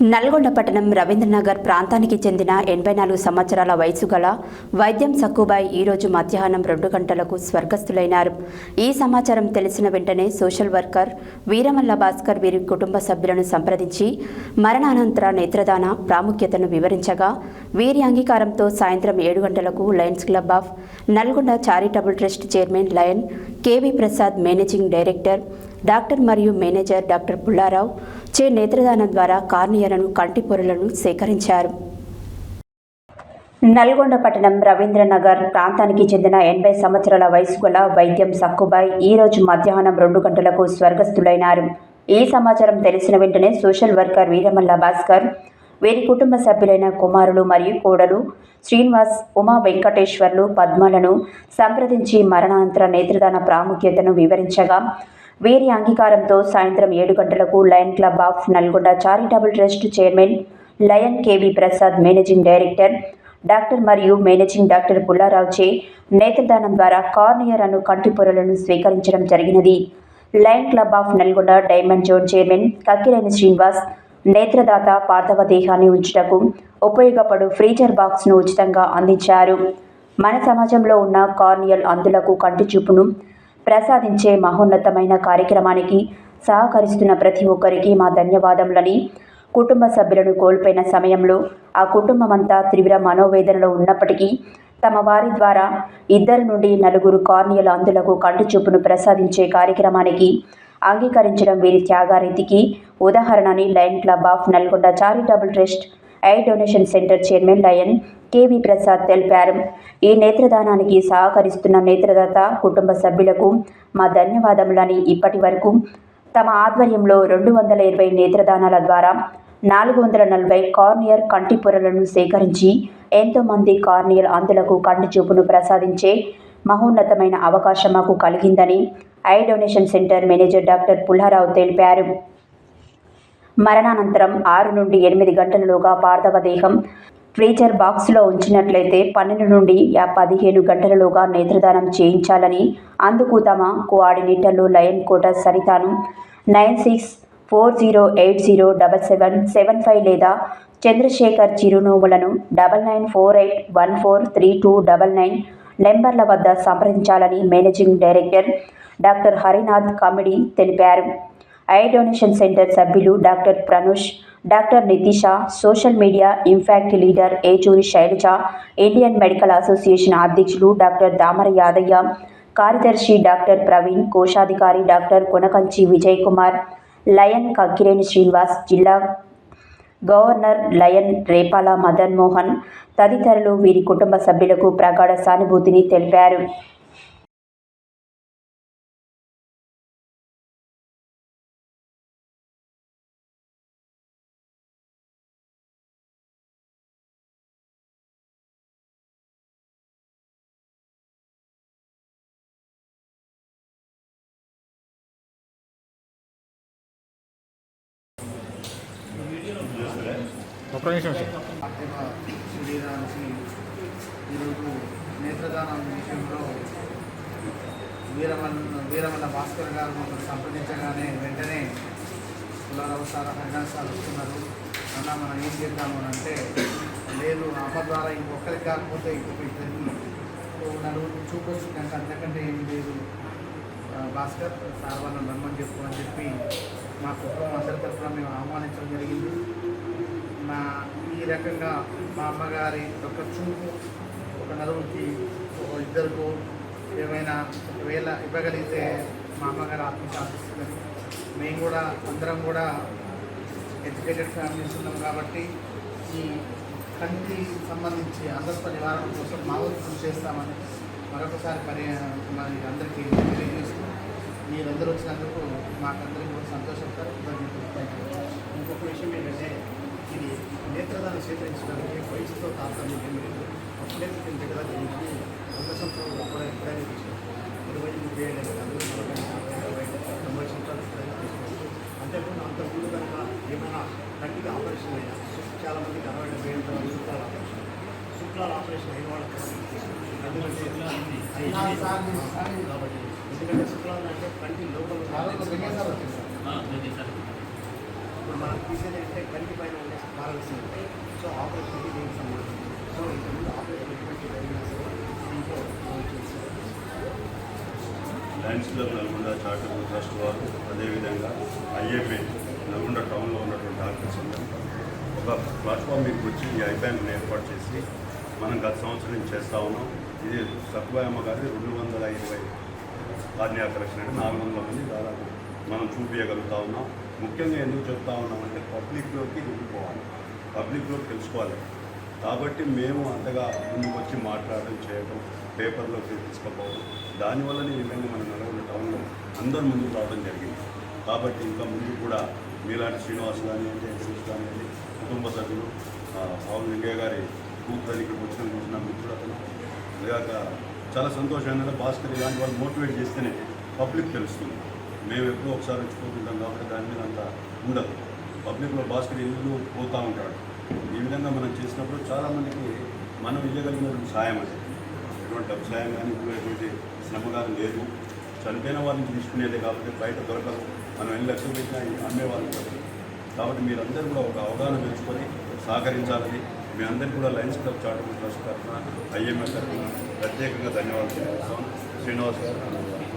నల్గొండ పట్టణం రవీంద్రనగర్ ప్రాంతానికి చెందిన ఎనభై నాలుగు సంవత్సరాల వయసు గల వైద్యం సక్కుబాయ్ ఈరోజు మధ్యాహ్నం రెండు గంటలకు స్వర్గస్థులైనారు. ఈ సమాచారం తెలిసిన వెంటనే సోషల్ వర్కర్ వీరమల్ల భాస్కర్ వీరి కుటుంబ సభ్యులను సంప్రదించి మరణానంతర నేత్రదాన ప్రాముఖ్యతను వివరించగా వీరి అంగీకారంతో సాయంత్రం ఏడు గంటలకు lions club of Nalgonda charitable trust chairman lion KV Prasad managing director doctor మరియు మేనేజర్ డాక్టర్ పుల్లారావు ఇచ్చే నేత్రదానం ద్వారా కార్నియలను కంటి పొరలను సేకరించారు. నల్గొండ పట్టణం రవీంద్రనగర్ ప్రాంతానికి చెందిన ఎనభై సంవత్సరాల వయసు గల వైద్యం సక్కుబాయ్ ఈ రోజు మధ్యాహ్నం రెండు గంటలకు స్వర్గస్థులైనారు. ఈ సమాచారం తెలిసిన వెంటనే సోషల్ వర్కర్ వీరమల్ల భాస్కర్ వీరి కుటుంబ సభ్యులైన కుమారులు మరియు కోడలు శ్రీనివాస్ ఉమా వెంకటేశ్వర్లు పద్మలను సంప్రదించి మరణానంతర నేత్రదాన ప్రాముఖ్యతను వివరించగా వీరి అంగీకారంతో సాయంత్రం ఏడు గంటలకు lion club of Nalgonda charitable trust chairman lion KV Prasad managing director doctor మరియు మేనేజింగ్ డాక్టర్ పుల్లారావు చే నేత్రదానం ద్వారా కార్నియర్ అను కంటి పొరలను స్వీకరించడం జరిగినది. Lion club of Nalgonda diamond zone chairman Kakkireni Srinivas నేత్రదాత పార్థవ దేహాన్ని ఉంచుటకు ఉపయోగపడు ఫ్రీజర్ బాక్స్ను ఉచితంగా అందించారు. మన సమాజంలో ఉన్న కార్నియల్ అందులకు కంటి చూపును ప్రసాదించే మహోన్నతమైన కార్యక్రమానికి సహకరిస్తున్న ప్రతి ఒక్కరికి మా ధన్యవాదములని. కుటుంబ సభ్యులను కోల్పోయిన సమయంలో ఆ కుటుంబమంతా తీవ్ర మనోవేదనలో ఉన్నప్పటికీ తమ వారి ద్వారా ఇద్దరు నుండి నలుగురు కార్నియల్ అందులకు కంటి చూపును ప్రసాదించే కార్యక్రమానికి అంగీకరించడం వీరి త్యాగారీతికి ఉదాహరణని lion club of Nalgonda charitable trust eye donation centre chairman lion KV Prasad తెలిపారు. ఈ నేత్రదానానికి సహకరిస్తున్న నేత్రదాత కుటుంబ సభ్యులకు మా ధన్యవాదములని. ఇప్పటి వరకు తమ ఆధ్వర్యంలో రెండు వందల ఇరవై నేత్రదానాల ద్వారా నాలుగు వందల నలభై కార్నియర్ కంటి పొరలను సేకరించి ఎంతోమంది కార్నియల్ అందులకు కంటి చూపును ప్రసాదించే మహోన్నతమైన అవకాశం మాకు కలిగిందని eye donation centre manager doctor Pullarao తెలిపారు. మరణానంతరం ఆరు నుండి ఎనిమిది గంటలలోగా పార్థవ దేహం ఫ్రీజర్ బాక్స్లో ఉంచినట్లయితే పన్నెండు నుండి యా పదిహేను గంటలలోగా నేత్రదానం చేయించాలని అందుకు తమ కోఆర్డినేటర్లు lion Kota సరితాను nine six four zero eight zero double seven seven five లేదా Chandrasekhar చిరునవ్వులను double nine four eight one four three two double nine నెంబర్ల వద్ద సంప్రదించాలని managing director doctor Harinath Kamidi తెలిపారు. ఐ డొనేషన్ సెంటర్ సభ్యులు doctor Pranush doctor Nitisha social media impact leader Yechuri Shailaja Indian medical association అధ్యక్షులు doctor Damara Yadaiah కార్యదర్శి doctor Praveen కోశాధికారి doctor Konakanchi Vijay Kumar lion Kakkireni Srinivas జిల్లా governor lion Repala Madan Mohan తదితరులు వీరి కుటుంబ సభ్యులకు ప్రగాఢ సానుభూతిని తెలిపారు. ఒక్క నిమిషం సార్. ఈరోజు నేత్రదానం విషయంలో వీరమన్న వీరమన్న భాస్కర్ గారు మమ్మల్ని సంప్రదించగానే వెంటనే పుల్లారావు సార్ హరినాథ్ సార్ వస్తున్నారు. అన్న మనం ఏం చేద్దాము అని అంటే లేదు అమ్మ ద్వారా ఇంకొకరికి కాకపోతే ఇంకొక ఇద్దరికి ఓ నలుగురు చూపొచ్చు కనుక అంతకంటే ఏం లేదు. భాస్కర్ సార్ వాళ్ళని రమ్మని చెప్పు అని చెప్పి మా కుటుంబం అందరి తరఫున మేము ఆహ్వానించడం జరిగింది. ఏకంగా మా అమ్మగారి ఒక చూపు ఒక నలుగురికి ఒక ఏమైనా ఒకవేళ ఇవ్వగలిగితే మా అమ్మగారు ఆత్మసాధిస్తుంది మేము కూడా అందరం కూడా ఎడ్యుకేటెడ్ ఫ్యామిలీస్ ఉన్నాం కాబట్టి ఈ కంటి సంబంధించి అందస్త నివారణ కోసం మా వంతు కృషి చేస్తామని మరొకసారి పని మరి అందరికీ తెలియజేస్తూ మీరందరూ వచ్చినందుకు మాకందరికీ కూడా సంతోషపడతారు ఇంకొక విషయం ఏంటంటే ఇది నేత్రదానం స్వీకరించడానికి వయసుతో తారతమ్యం ఏమీ లేదు అప్పుడైతే దీని దగ్గర దీనికి వంద సంవత్సరాలు కూడా ఎప్పుడైనా ఇరవై ముప్పై ఏళ్ళు కాదు నలభై యాభై తొంభై సంవత్సరాలు ఎప్పుడైనా తీసుకోవచ్చు అంతేకాకుండా అంత ముందు కనుక ఏమైనా కంటికి ఆపరేషన్ అయినా చాలా మందికి అరవై డెబ్బై ఏళ్ళ తర్వాత శుక్లాల ఆపరేషన్. శుక్లాల ఆపరేషన్ అయిన వాళ్ళకి ఎందుకంటే శుక్లాలు అంటే కంటి లోపల సార్, ఒక విజయసారి వచ్చింది సార్. ఇప్పుడు మనం తీసేది అంటే కంటి పైన ఉండే పారవేసింది ఉంటాయి సో ఆపరేషన్కి దీనికి సంబంధం సో ఇంతకుముందు ఆపరేషన్ ఎటువంటి జరిగినా సరే దీంట్లో lions club Nalgonda charitable trust వారు అదేవిధంగా ఐఎంఏ నల్గొండ టౌన్లో ఉన్నటువంటి డాక్టర్స్ అందరూ ఒక ప్లాట్ఫామ్ మీకు వచ్చి ఈ ఐబ్యాంక్ను ఏర్పాటు చేసి మనం గత సంవత్సరం నుంచి చేస్తూ ఉన్నాం. ఇది సత్యబాయమ్మ గారి రెండు వందల ఇరవై ఆజ్ఞా కలెక్షన్ అంటే నాలుగు వందల మంది దాదాపు మనం చూపించగలుగుతా ఉన్నాం. ముఖ్యంగా ఎందుకు చెప్తా ఉన్నామంటే పబ్లిక్లోకి వెళ్ళిపోవాలి పబ్లిక్లో తెలుసుకోవాలి. కాబట్టి మేము అంతగా ముందుకు వచ్చి మాట్లాడడం చేయడం పేపర్లోకి తీసుకుపోవడం దానివల్లనే ఈ విధంగా మన నల్గొండ టౌన్లో అందరూ ముందుకు రావడం జరిగింది. కాబట్టి ఇంకా ముందు కూడా మీలాంటి శ్రీనివాస్ కానివ్వండి వెంకటేష్ కానివ్వండి కుటుంబ సభ్యులు ఆ, వెంకయ్య గారి కూతురు ఇక్కడికి వచ్చిన చూసిన మిత్రుడు అతను. లేక చాలా సంతోషం. ఏంటంటే భాస్కర్ ఇలాంటి వాళ్ళు మోటివేట్ చేస్తేనే పబ్లిక్ తెలుస్తుంది. మేము ఎప్పుడో ఒకసారి వచ్చిపోతుంటాం కాబట్టి దాని మీద అంత ఉండదు. పబ్లిక్లో భాస్కర్ ఇల్లు పోతూ ఉంటాడు? ఈ విధంగా మనం చేసినప్పుడు చాలామందికి మనం ఇవ్వగలిగినటువంటి సాయం అది. ఎటువంటి డబ్బు సాయం కానీ ఇప్పుడు ఎటువంటి శ్రమ కానీ లేదు. చనిపోయిన వారిని తీసుకునేది తీసుకునేదే కాబట్టి బయట దొరకదు. మనం ఎన్ని లక్షలు పెట్టినా అమ్మే వాళ్ళు దొరకదు కాబట్టి మీరందరూ కూడా ఒక అవగాహన పెంచుకొని సహకరించాలని మీ అందరికీ కూడా లయన్స్ క్లబ్ చార్టబుల్ ట్రస్ట్ తరఫున ఐఎంఎస్ తరఫున ప్రత్యేకంగా ధన్యవాదాలు శ్రీనివాస్ గారు